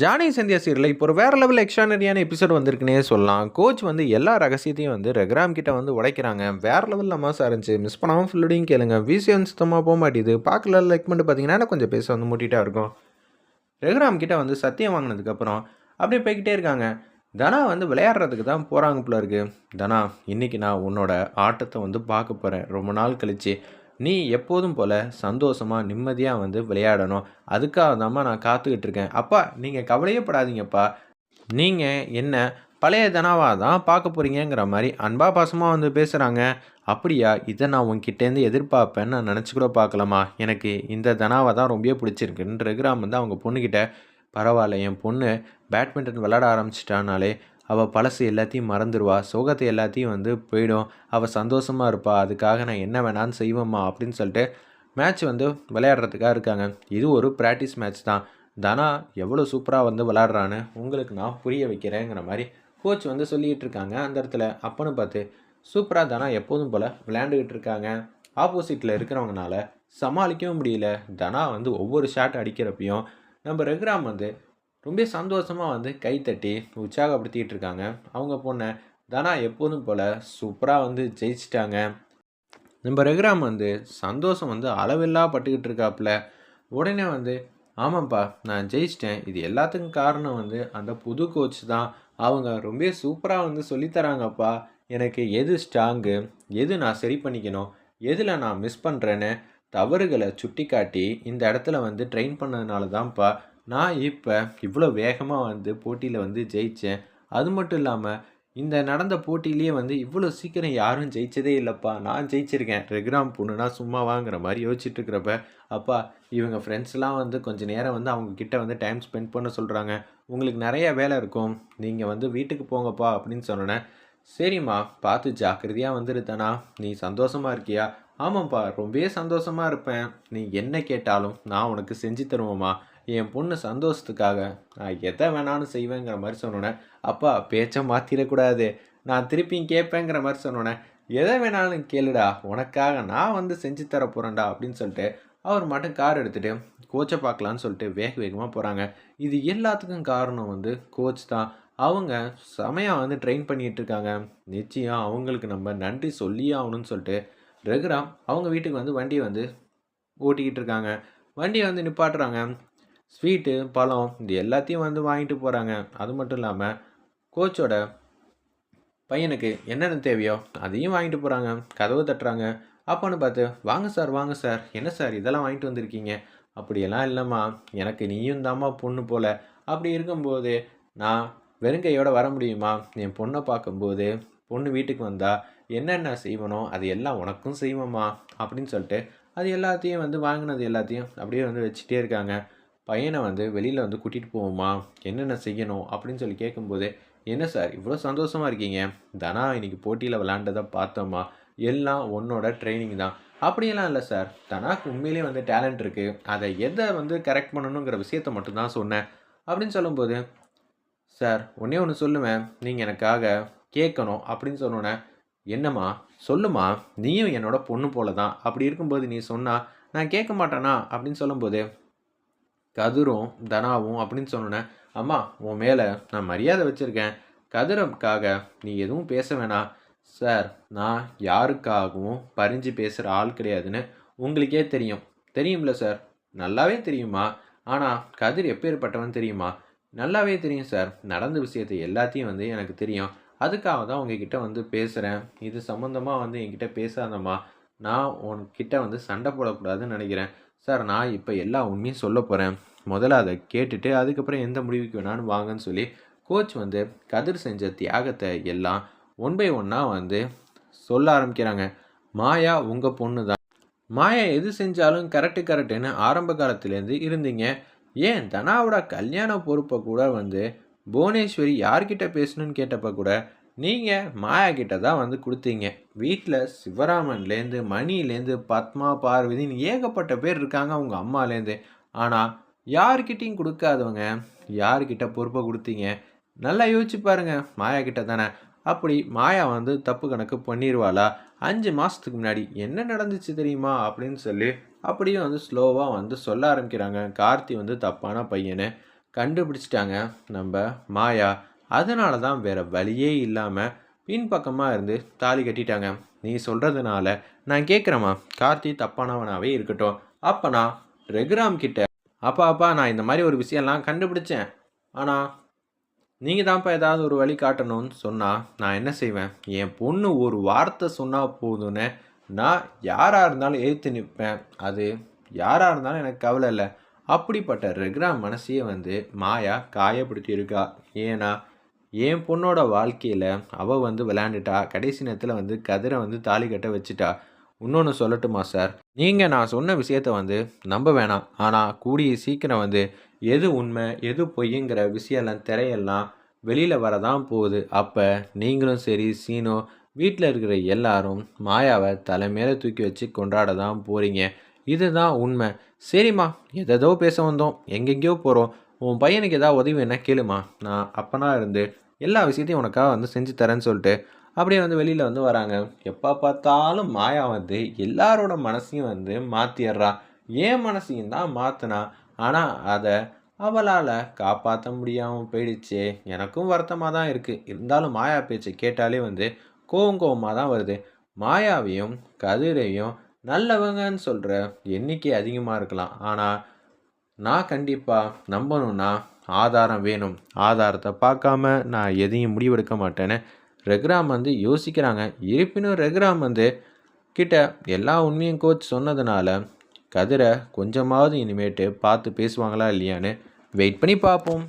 Johnny Sandhya சீரியலில் இப்போ ஒரு வேறு லெவல் எக்ஸ்ட்ரானரியான எபிசோட் வந்திருக்குனே சொல்லலாம். கோச் வந்து எல்லா ரகசியத்தையும் வந்து ரெக்ராம் கிட்ட வந்து உடைக்கிறாங்க. வேறு லெவலில் மாசாக இருந்துச்சு மிஸ் பண்ணாமல் ஃபுல்லோடையும் கேளுங்க. வந்து சுத்தமாக போக மாட்டேது பார்க்கல லைக் பண்ணிட்டு பார்த்தீங்கன்னா கொஞ்சம் பேச வந்து மூட்டிகிட்டா இருக்கும். ரெகுராம் கிட்ட வந்து சத்தியம் வாங்கினதுக்கப்புறம் அப்படியே போய்கிட்டே இருக்காங்க. தனா வந்து விளையாடுறதுக்கு தான் போகிறாங்க போல இருக்குது தனா இன்றைக்கி நான் உன்னோட ஆட்டத்தை வந்து பார்க்க போகிறேன் ரொம்ப நாள் கழிச்சு நீ எப்போதும் போல் சந்தோஷமாக நிம்மதியாக வந்து விளையாடணும். அதுக்காக தாம்மா நான் காத்துக்கிட்டு இருக்கேன். அப்பா நீங்கள் கவலையே படாதீங்கப்பா நீங்கள் என்ன பழைய தனாவாக தான் பார்க்க போகிறீங்கிற மாதிரி அன்பா பாசமாக வந்து பேசுகிறாங்க அப்படியா? இதை நான் உங்ககிட்டேருந்து எதிர்பார்ப்பேன்னு நான் நினச்சி கூட பார்க்கலாமா எனக்கு இந்த தனாவை தான் ரொம்ப பிடிச்சிருக்குன்னு கிராமம் வந்து அவங்க பொண்ணுக்கிட்ட பரவாயில்ல என் பொண்ணு பேட்மிண்டன் விளாட ஆரம்பிச்சிட்டானாலே அவள் பழசு எல்லாத்தையும் மறந்துடுவா சோகத்தை எல்லாத்தையும் வந்து போயிடும். அவள் சந்தோஷமாக இருப்பா. அதுக்காக நான் என்ன வேணாலும் செய்வேம்மா அப்படின்னு சொல்லிட்டு மேட்ச் வந்து விளையாடுறதுக்காக இருக்காங்க. இது ஒரு ப்ராக்டிஸ் மேட்ச் தான். தனா எவ்வளோ சூப்பராக வந்து விளாட்றான்னு உங்களுக்கு நான் புரிய வைக்கிறேங்கிற மாதிரி கோச் வந்து சொல்லிகிட்டு இருக்காங்க. அந்த இடத்துல அப்பன்னு பார்த்து சூப்பராக தனா எப்போதும் போல் விளையாண்டுக்கிட்டு இருக்காங்க. ஆப்போசிட்டில் இருக்கிறவங்கனால சமாளிக்கவும் முடியல. தனா வந்து ஒவ்வொரு ஷாட் அடிக்கிறப்பையும் நம்ம ரெக்ராம் வந்து ரொம்ப சந்தோஷமாக வந்து கைத்தட்டி உற்சாகப்படுத்திகிட்டு இருக்காங்க. அவங்க பொண்ணை தனா எப்போதும் போல் சூப்பராக வந்து ஜெயிச்சிட்டாங்க. நம்ம ரகுராம் வந்து சந்தோஷம் வந்து அளவில்லா பட்டுக்கிட்டு இருக்காப்புல. உடனே வந்து ஆமாம்ப்பா நான் ஜெயிச்சிட்டேன். இது எல்லாத்துக்கும் காரணம் வந்து அந்த புது கோச் தான். அவங்க ரொம்ப சூப்பராக வந்து சொல்லித்தராங்கப்பா எனக்கு எது ஸ்ட்ராங்கு எது நான் சரி பண்ணிக்கணும் எதில் நான் மிஸ் பண்ணுறேன்னு தவறுகளை சுட்டி காட்டி இந்த இடத்துல வந்து ட்ரெயின் பண்ணதுனால தான்ப்பா நான் இப்போ இவ்வளோ வேகமாக வந்து போட்டியில் வந்து ஜெயித்தேன் அது மட்டும் இல்லாமல் இந்த நடந்த போட்டியிலேயே வந்து இவ்வளோ சீக்கிரம் யாரும் ஜெயிச்சதே இல்லைப்பா. நான் ஜெயிச்சிருக்கேன். ரெகுராம் பொண்ணுனா சும்மா வாங்குற மாதிரி யோசிச்சுட்டு இருக்கிறப்ப அப்பா இவங்க ஃப்ரெண்ட்ஸ்லாம் வந்து கொஞ்சம் நேரம் வந்து அவங்க கிட்ட வந்து டைம் ஸ்பெண்ட் பண்ண சொல்கிறாங்க உங்களுக்கு நிறைய வேலை இருக்கும். நீங்கள் வந்து வீட்டுக்கு போங்கப்பா அப்படின்னு சொன்னேன் சரிம்மா பார்த்து ஜாக்கிரதையாக வந்துருத்தானா. நீ சந்தோஷமாக இருக்கியா? ஆமாம்ப்பா ரொம்பவே சந்தோஷமாக இருப்பேன். நீ என்ன கேட்டாலும் நான் உனக்கு செஞ்சு தருவோம்மா. என் பொண்ணு சந்தோஷத்துக்காக நான் எதை வேணாலும் செய்வேங்கிற மாதிரி சொன்னோன்னே அப்பா பேச்சை மாற்றிடக்கூடாது நான் திருப்பியும் கேட்பேங்கிற மாதிரி சொன்னோன்னே எதை வேணாலும் கேளுடா உனக்காக நான் வந்து செஞ்சு தர போகிறேன்டா அப்படின்னு சொல்லிட்டு அவர் மட்டும் கார் எடுத்துகிட்டு கோச்சை பார்க்கலான்னு சொல்லிட்டு வேக வேகமாக போகிறாங்க இது எல்லாத்துக்கும் காரணம் வந்து கோச் தான். அவங்க செமையாக வந்து ட்ரெயின் பண்ணிகிட்டு இருக்காங்க. நிச்சயம் அவங்களுக்கு நம்ம நன்றி சொல்லியே ஆகணும்னு சொல்லிட்டு ரெகுராம் அவங்க வீட்டுக்கு வந்து வண்டியை வந்து ஓட்டிக்கிட்டு இருக்காங்க. வண்டியை வந்து நிப்பாட்டுறாங்க. ஸ்வீட்டு பழம் இது எல்லாத்தையும் வந்து வாங்கிட்டு போகிறாங்க அது மட்டும் இல்லாமல் கோச்சோட பையனுக்கு என்னென்ன தேவையோ அதையும் வாங்கிட்டு போகிறாங்க கதவு தட்டுறாங்க. அப்போன்னு பார்த்து வாங்க சார் வாங்க சார். என்ன சார் இதெல்லாம் வாங்கிட்டு வந்திருக்கீங்க? அப்படியெல்லாம் இல்லைம்மா. எனக்கு நீயும் தாம்மா பொண்ணு போல. அப்படி இருக்கும்போது நான் வெறுங்கையோட வர முடியுமா? என் பொண்ணை பார்க்கும்போது பொண்ணு வீட்டுக்கு வந்தால் என்னென்ன செய்வனோ அது எல்லாம் உனக்கும் செய்வோம்மா. அப்படின்னு சொல்லிட்டு அது எல்லாத்தையும் வந்து வாங்கினது எல்லாத்தையும் அப்படியே வந்து வச்சுட்டே இருக்காங்க. பையனை வந்து வெளியில் வந்து கூட்டிகிட்டு போவோமா? என்னென்ன செய்யணும்? அப்படின்னு சொல்லி கேட்கும்போது என்ன சார் இவ்வளோ சந்தோஷமாக இருக்கீங்க? தனா இன்னைக்கு போட்டியில் விளாண்டதை பார்த்தோமா? எல்லாம் உன்னோட ட்ரைனிங் தான். அப்படியெல்லாம் இல்லை சார். தனாக்கு உண்மையிலேயே வந்து டேலண்ட் இருக்குது அதை எதை வந்து கரெக்ட் பண்ணணுங்கிற விஷயத்த மட்டும்தான் சொன்னேன். அப்படின்னு சொல்லும்போது சார் ஒன்றே ஒன்று சொல்லுவேன். நீங்கள் எனக்காக கேட்கணும். அப்படின்னு சொன்னோன்னே என்னம்மா? சொல்லுமா நீயும் என்னோட பொண்ணு போல தான் அப்படி இருக்கும்போது நீ சொன்னால் நான் கேட்க மாட்டேனா? அப்படின்னு சொல்லும்போது கதிரும் தனாவும் அப்படின்னு சொன்னோன்னே அம்மா உன் மேலே நான் மரியாதை வச்சுருக்கேன். கதிரவுக்காக நீ எதுவும் பேச வேணாம். சார் நான் யாருக்காகவும் பறிஞ்சு பேசுகிற ஆள் கிடையாதுன்னு உங்களுக்கே தெரியும். தெரியும்ல சார். நல்லாவே தெரியுமா ஆனால் கதிர் எப்பேற்பட்டவன் தெரியுமா? நல்லாவே தெரியும் சார். நடந்த விஷயத்தை எல்லாத்தையும் வந்து எனக்கு தெரியும். அதுக்காக தான் உங்ககிட்ட வந்து பேசுகிறேன் இது சம்மந்தமாக வந்து என்கிட்ட பேசாதம்மா. நான் உன்கிட்ட வந்து சண்டை போடக்கூடாதுன்னு நினைக்கிறேன். சார் நான் இப்போ எல்லா உண்மையும் சொல்ல போகிறேன் முதல்ல அதை கேட்டுட்டு அதுக்கப்புறம் எந்த முடிவுக்கு வேணாலும் வாங்கன்னு சொல்லி கோச் வந்து கதிர் செஞ்ச தியாகத்தை எல்லாம் ஒன் பை ஒன்னாக வந்து சொல்ல ஆரம்பிக்கிறாங்க. மாயா உங்கள் பொண்ணு தான் மாயா எது செஞ்சாலும் கரெக்டு கரெக்டுன்னு ஆரம்ப காலத்துலேருந்து இருந்தீங்க. ஏன் தனாவோட கல்யாண பொறுப்பை கூட வந்து புவனேஸ்வரி யார்கிட்ட பேசணும்னு கேட்டப்ப கூட நீங்கள் மாயா கிட்ட தான் வந்து கொடுத்தீங்க. வீட்டில் சிவராமன்லேருந்து மணிலேருந்து பத்மா பார்வதின்னு ஏகப்பட்ட பேர் இருக்காங்க அவங்க அம்மாலேருந்து ஆனால் யார்கிட்டையும் கொடுக்காதவங்க யார்கிட்ட பொறுப்பை கொடுத்தீங்க? நல்லா யோசிச்சு பாருங்க மாயா கிட்ட தானே. அப்படி மாயா வந்து தப்பு கணக்கு பண்ணிடுவாளா அஞ்சு மாதத்துக்கு முன்னாடி என்ன நடந்துச்சு தெரியுமா? அப்படின்னு சொல்லி அப்படியே வந்து ஸ்லோவாக வந்து சொல்ல ஆரம்பிக்கிறாங்க. கார்த்தி வந்து தப்பான பையனை. கண்டுபிடிச்சிட்டாங்க நம்ம மாயா. அதனால தான் வேற வழியே இல்லாமல் பின்பக்கமாக இருந்து தாலி கட்டிட்டாங்க. நீ சொல்கிறதுனால நான் கேட்குறேம்மா கார்த்தி தப்பானவனாகவே இருக்கட்டும். அப்போ நான் ரெகுராம் கிட்ட அப்பா அப்பா நான் இந்த மாதிரி ஒரு விஷயம்லாம் கண்டுபிடிச்சேன். ஆனால் நீங்கள் தான்ப்பா ஏதாவது ஒரு வழி காட்டணும்னு சொன்னால் நான் என்ன செய்வேன்? என் பொண்ணு ஒரு வார்த்தை சொன்னால் போதும்னு நான் யாராக இருந்தாலும் எழுத்து நிற்பேன் அது யாராக இருந்தாலும் எனக்கு கவலை இல்லை. அப்படிப்பட்ட ரெகுராம் மனசையே வந்து மாயா காயப்படுத்தி இருக்கா. ஏன்னா என் பொண்ணோட வாழ்க்கையில் அவள் வந்து விளையாண்டுட்டா. கடைசி நேரத்தில் வந்து கதிரை வந்து தாலி கட்ட வச்சுட்டா. இன்னொன்று சொல்லட்டுமா சார் நீங்கள் நான் சொன்ன விஷயத்த வந்து நம்ப வேணாம். ஆனால் கூடிய சீக்கிரம் வந்து எது உண்மை எது பொய்யுங்கிற விஷயம்லாம் திரையெல்லாம் வெளியில் வரதான் போகுது. அப்போ நீங்களும் சரி சீனோ வீட்டில் இருக்கிற எல்லாரும் மாயாவை தலைமையில தூக்கி வச்சு கொண்டாட தான் போகிறீங்க இதுதான் உண்மை. சரிம்மா எதோ பேச வந்தோம். எங்கெங்கேயோ போகிறோம் உன் பையனுக்கு ஏதாவது உதவி என்ன கேளுமா. நான் அப்பனாக இருந்து எல்லா விஷயத்தையும் உனக்காக வந்து செஞ்சு தரேன்னு சொல்லிட்டு அப்படியே வந்து வெளியில் வந்து வராங்க. எப்போ பார்த்தாலும் மாயா வந்து எல்லாரோட மனசையும் வந்து மாற்றிடுறா ஏன் மனசையும் தான் மாற்றினா ஆனால் அதை அவளால் காப்பாற்ற முடியாமல் போயிடுச்சு. எனக்கும் வருத்தமாக தான் இருக்குது இருந்தாலும் மாயா பேச்சை கேட்டாலே வந்து கோவம் கோவமாக தான் வருது. மாயாவையும் கதிரையும் நல்லவங்கன்னு சொல்கிற எண்ணிக்கை அதிகமாக இருக்கலாம். ஆனால் நான் கண்டிப்பாக நம்பணும்னா ஆதாரம் வேணும். ஆதாரத்தை பார்க்காம நான் எதையும் முடிவெடுக்க மாட்டேன்னு ரெகுராம் வந்து யோசிக்கிறாங்க. இருப்பினும் ரெகுராம் வந்து கிட்ட எல்லா உண்மையும் கோச் சொன்னதுனால கதிரை கொஞ்சமாவது இனிமேட்டு பார்த்து பேசுவாங்களா இல்லையான்னு வெயிட் பண்ணி பார்ப்போம்.